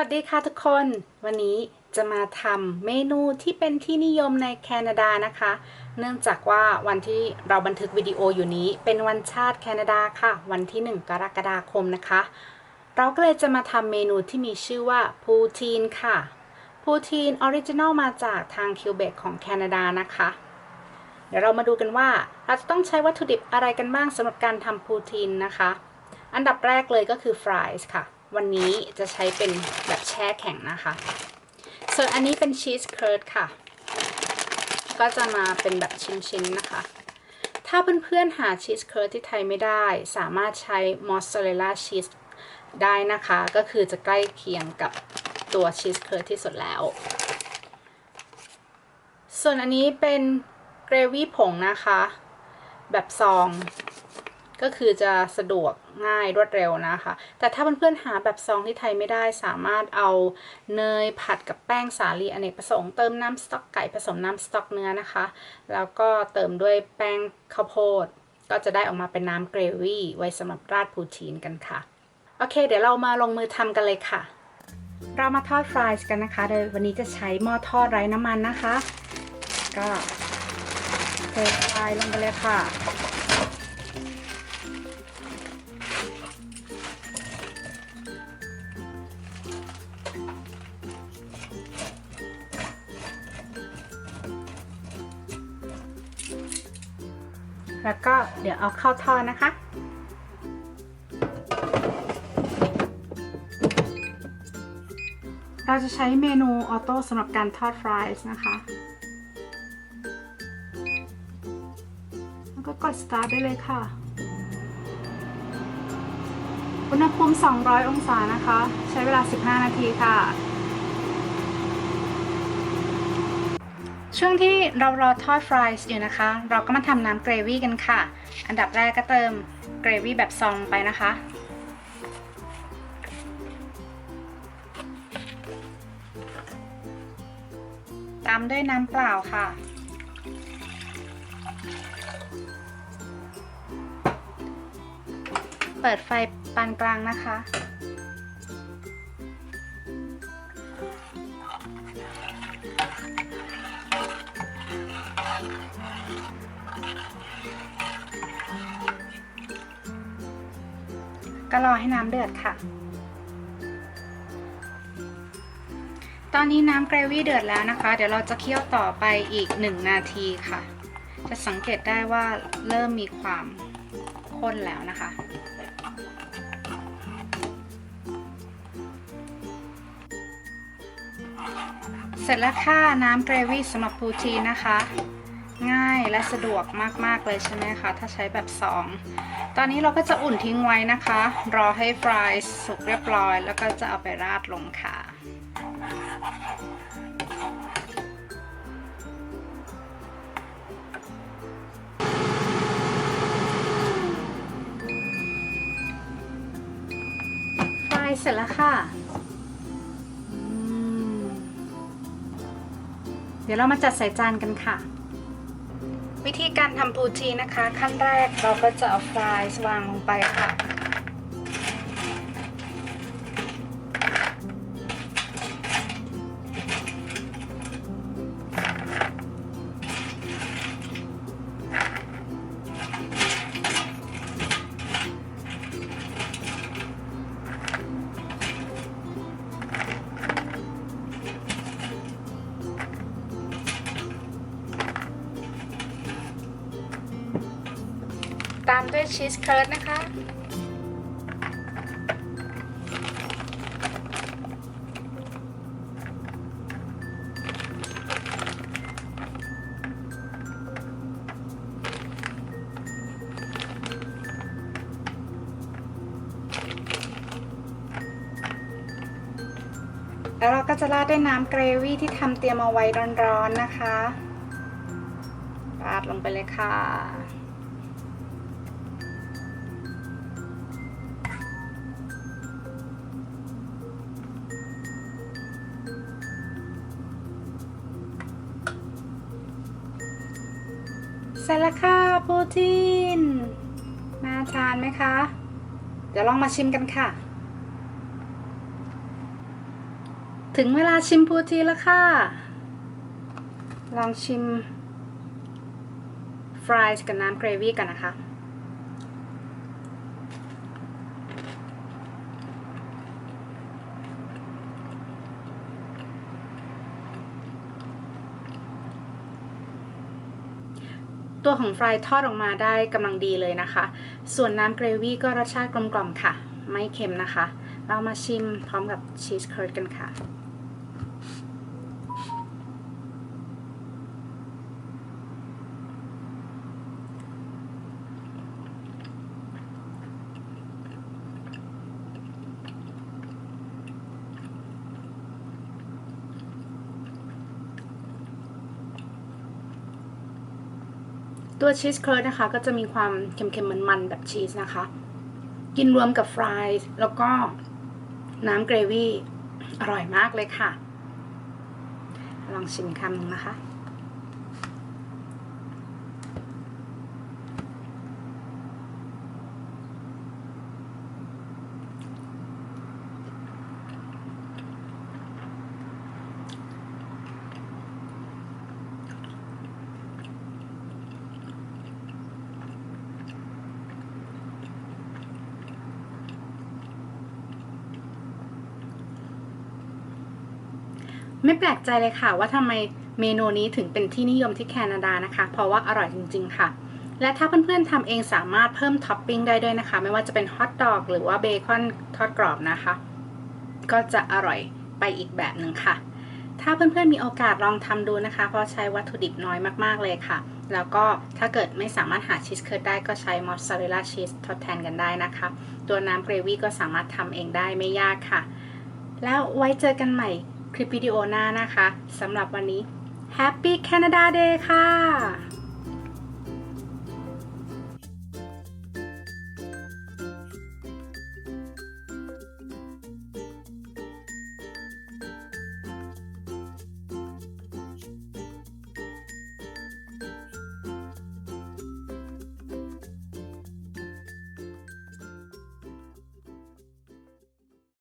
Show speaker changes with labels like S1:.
S1: วัสดีค่ะทุกคน วันนี้จะมาทำเมนูที่เป็นที่นิยมในแคนาดานะคะ เนื่องจากว่าวันที่เราบันทึกวิดีโออยู่นี้เป็นวันชาติแคนาดาค่ะ วันที่ 1 กรกฎาคมนะคะ เราก็เลยจะมาทำเมนูที่มีชื่อว่าพูทีนค่ะพูทีนออริจินอลมาจากทางคิวเบกของแคนาดานะคะ เดี๋ยวเรามาดูกันว่าเราจะต้องใช้วัตถุดิบอะไรกันบ้างสำหรับการทำพูทีนนะคะ อันดับแรกเลยก็คือฟรายส์ค่ะ วันนี้จะใช้เป็นแบบแช่แข็งนะคะ ส่วนอันนี้เป็นชีสเคิร์ดค่ะ ก็จะมาเป็นแบบชิ้นๆนะคะ ถ้าเพื่อนๆหาชีสเคิร์ดที่ไทยไม่ได้ สามารถใช้มอสซาเรลล่าชีสได้นะคะ ก็คือจะใกล้เคียงกับตัวชีสเคิร์ดที่สุดแล้ว ส่วนอันนี้เป็นเกรวี่ผงนะคะ แบบซอง ก็คือจะสะดวกง่ายรวดเร็วนะคะ แต่ถ้าเพื่อนๆหาแบบซองที่ไทยไม่ได้สามารถเอาเนยผัดกับแป้งสาลีอเนกประสงค์เติมน้ำสต๊อกไก่ผสมน้ำสต๊อกเนื้อนะคะ แล้วก็เติมด้วยแป้งข้าวโพด ก็จะได้ออกมาเป็นน้ำเกรวี่ไว้สำหรับราดพูทีนกันค่ะ โอเค เดี๋ยวเรามาลงมือทำกันเลยค่ะ เรามาทอดฟรายส์กันนะคะ โดยวันนี้จะใช้หม้อทอดไร้น้ำมันนะคะ ก็เทฟรายลงไปเลยค่ะ แล้วก็เดี๋ยวเอาเข้าทอดนะคะ เราจะใช้เมนูออโต้สำหรับการทอดฟรายส์นะคะ แล้วก็กด start ได้เลยค่ะ อุณหภูมิ 200 องศานะคะ ใช้เวลา 15 นาทีค่ะ ช่วงที่เรารอทอดฟรายส์อยู่นะคะ เราก็มาทำน้ำเกรวี่กันค่ะ อันดับแรกก็เติมเกรวี่แบบซองไปนะคะ ตามด้วยน้ำเปล่าค่ะ เปิดไฟปานกลางนะคะ ก็รอให้น้ำเดือดค่ะ ตอนนี้น้ำเกรวี่เดือดแล้วนะคะ เดี๋ยวเราจะเคี่ยวต่อไปอีก 1 นาทีค่ะ จะสังเกตได้ว่าเริ่มมีความข้นแล้วนะคะเสร็จแล้วค่ะน้ำเกรวี่สำหรับพูทีนะคะ ง่ายและสะดวกมาก ๆ เลยใช่ไหมคะ ถ้าใช้แบบซองตอนนี้เราก็จะอุ่นทิ้งไว้นะคะ รอให้ฟรายสุกเรียบร้อย แล้วก็จะเอาไปราดลงค่ะฟรายเสร็จแล้วค่ะ เดี๋ยวเรามาจัดใส่จานกันค่ะ วิธีการทำปูชีนะคะ ขั้นแรกเราก็จะเอาฟรายสวางลงไปค่ะามด้วยชีสเคิร์ดนะคะ แล้วเราก็จะราดด้วยน้ำเกรวี่ที่ทำเตรียมเอาไว้ร้อนๆนะคะ ราดลงไปเลยค่ะ เสร็จแล้วค่ะปูทินน่าทานไหมคะ เดี๋ยวลองมาชิมกันค่ะ ถึงเวลาชิมพูทีแล้วค่ะ ลองชิมฟรายกับน้ำเกรวี่กันนะคะ ตัวของฟรายทอดออกมาได้กำลังดีเลยนะคะ ส่วนน้ำเกรวี่ก็รสชาติกลมกล่อมค่ะ ไม่เค็มนะคะ เรามาชิมพร้อมกับชีสเคิร์ดกันค่ะ ตัวชีสเคิร์ดนะคะ ก็จะมีความเค็มๆมันๆแบบชีสนะคะ กินรวมกับฟรายส์แล้วก็น้ำเกรวี่อร่อยมากเลยค่ะ ลองชิมคำหนึ่งนะคะ ไม่แปลกใจเลยค่ะว่าทำไมเมนูนี้ถึงเป็นที่นิยมที่แคนาดานะคะ เพราะว่าอร่อยจริง ๆ ค่ะ และถ้าเพื่อนๆทำเองสามารถเพิ่มท็อปปิ้งได้ด้วยนะคะ ไม่ว่าจะเป็นฮอทดอกหรือว่าเบคอนทอดกรอบนะคะ ก็จะอร่อยไปอีกแบบหนึ่งค่ะ ถ้าเพื่อนๆมีโอกาสลองทำดูนะคะ เพราะใช้วัตถุดิบน้อยมากๆเลยค่ะ แล้วก็ถ้าเกิดไม่สามารถหาชีสเคิร์ดได้ก็ใช้มอสซาเรลลาชีสทดแทนกันได้นะคะ ตัวน้ำเกรวี่ก็สามารถทำเองได้ไม่ยากค่ะ แล้วไว้เจอกันใหม่ คลิปวิดีโอหน้านะคะสำหรับวันนี้ Happy Canada Day ค่ะ